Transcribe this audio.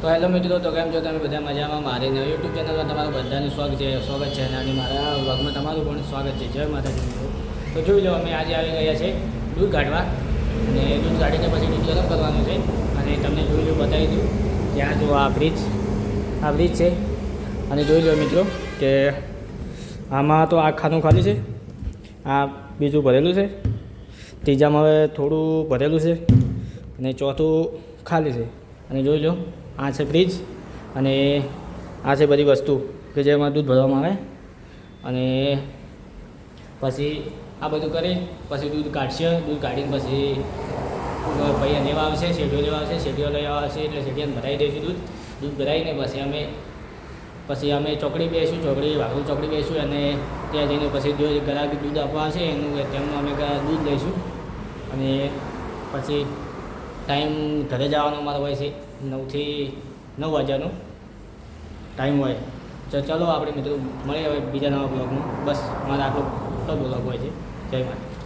તો હેલો મિત્રો, તો કેમ છો? તમે બધા મજામાં? મારી નવી યુટ્યુબ ચેનલમાં તમારું બધાનું સ્વાગત છે સ્વાગત છે અને મારા વ્લોગમાં તમારું પણ સ્વાગત છે. જય માતાજી તો જોઈ લો, અમે આજે આવી ગયા છે દૂધ કાઢવા અને દૂધ કાઢીને પછી દૂધ ગરમ કરવાનું છે અને તમને જોઈ લો, બતાવી દઉં. ત્યાં જો આ બ્રિજ આ બ્રિજ છે. અને જોઈ લો મિત્રો કે આમાં તો આ ખાનું ખાલી છે. આ બીજું ભરેલું છે. ત્રીજામાં હવે થોડું ભરેલું છે અને ચોથું ખાલી છે. અને જોઈ લો, આ છે ફ્રીજ અને આ છે બધી વસ્તુ કે જેમાં દૂધ ભરવામાં આવે. અને પછી આ બધું કરી, પછી દૂધ કાઢશે, દૂધ કાઢીને પછી પૈયા લેવા આવશે, શેઢીઓ લેવા આવશે, શેઢીઓ લેવા આવશે એટલે શેઢીઓને ભરાઈ દઈશું દૂધ. દૂધ ભરાઈને પછી અમે પછી અમે ચોકડી બેસીશું, ચોકડી વાઘોલ ચોકડી બેસીશું અને ત્યાં જઈને પછી જો ગ્રાહક દૂધ આપવા આવશે, એનું તેમનું અમે દૂધ લઈશું. અને પછી ટાઈમ ઘરે જવાનો મારો હોય છે, નવથી નવ વાગ્યાનો ટાઈમ હોય. તો ચલો આપણે મિત્રો, મળીએ હવે બીજા નવા બ્લોગમાં બસ મારા આટલો બ્લોગ હોય છે. જય માતા